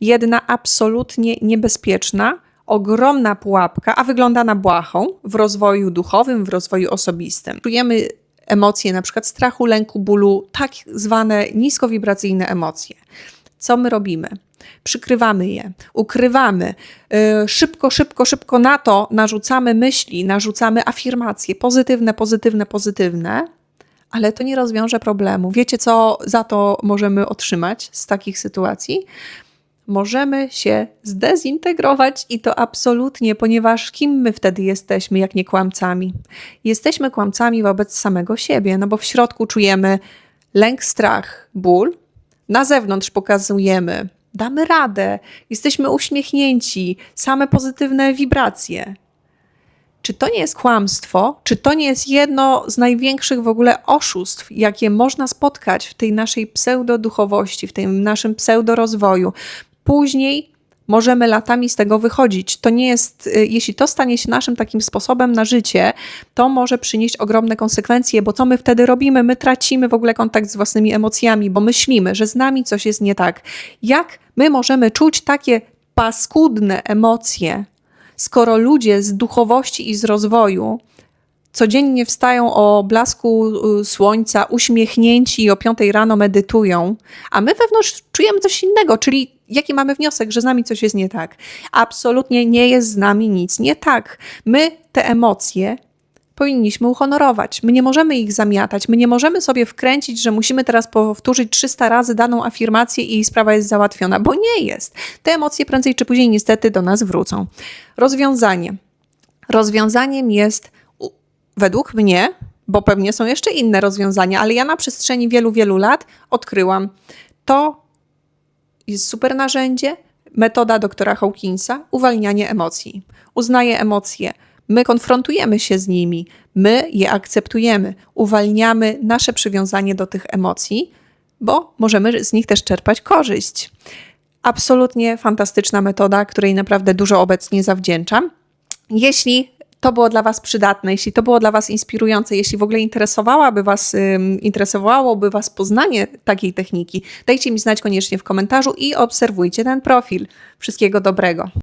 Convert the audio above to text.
Jedna absolutnie niebezpieczna, ogromna pułapka, a wygląda na błahą w rozwoju duchowym, w rozwoju osobistym. Czujemy emocje na przykład strachu, lęku, bólu, tak zwane niskowibracyjne emocje. Co my robimy? Przykrywamy je, ukrywamy. Yy, szybko, szybko, szybko na to narzucamy myśli, narzucamy afirmacje pozytywne, pozytywne, pozytywne, ale to nie rozwiąże problemu. Wiecie, co za to możemy otrzymać z takich sytuacji? Możemy się zdezintegrować i to absolutnie, ponieważ kim my wtedy jesteśmy, jak nie kłamcami? Jesteśmy kłamcami wobec samego siebie, no bo w środku czujemy lęk, strach, ból, na zewnątrz pokazujemy, damy radę, jesteśmy uśmiechnięci, same pozytywne wibracje. Czy to nie jest kłamstwo? Czy to nie jest jedno z największych w ogóle oszustw, jakie można spotkać w tej naszej pseudoduchowości, w tym naszym pseudorozwoju? Później możemy latami z tego wychodzić. To nie jest, y, jeśli to stanie się naszym takim sposobem na życie, to może przynieść ogromne konsekwencje, bo co my wtedy robimy? My tracimy w ogóle kontakt z własnymi emocjami, bo myślimy, że z nami coś jest nie tak. Jak my możemy czuć takie paskudne emocje, skoro ludzie z duchowości i z rozwoju codziennie wstają o blasku y, słońca, uśmiechnięci i o 5 rano medytują, a my wewnątrz czujemy coś innego, czyli jaki mamy wniosek, że z nami coś jest nie tak. Absolutnie nie jest z nami nic nie tak. My te emocje powinniśmy uhonorować. My nie możemy ich zamiatać, my nie możemy sobie wkręcić, że musimy teraz powtórzyć 300 razy daną afirmację i sprawa jest załatwiona, bo nie jest. Te emocje prędzej czy później niestety do nas wrócą. Rozwiązanie. Rozwiązaniem jest według mnie, bo pewnie są jeszcze inne rozwiązania, ale ja na przestrzeni wielu, wielu lat odkryłam to jest super narzędzie, metoda doktora Hawkinsa, uwalnianie emocji. Uznaje emocje, my konfrontujemy się z nimi, my je akceptujemy, uwalniamy nasze przywiązanie do tych emocji, bo możemy z nich też czerpać korzyść. Absolutnie fantastyczna metoda, której naprawdę dużo obecnie zawdzięczam. Jeśli to było dla Was przydatne, jeśli to było dla Was inspirujące, jeśli w ogóle interesowałaby was, interesowałoby Was poznanie takiej techniki, dajcie mi znać koniecznie w komentarzu i obserwujcie ten profil. Wszystkiego dobrego.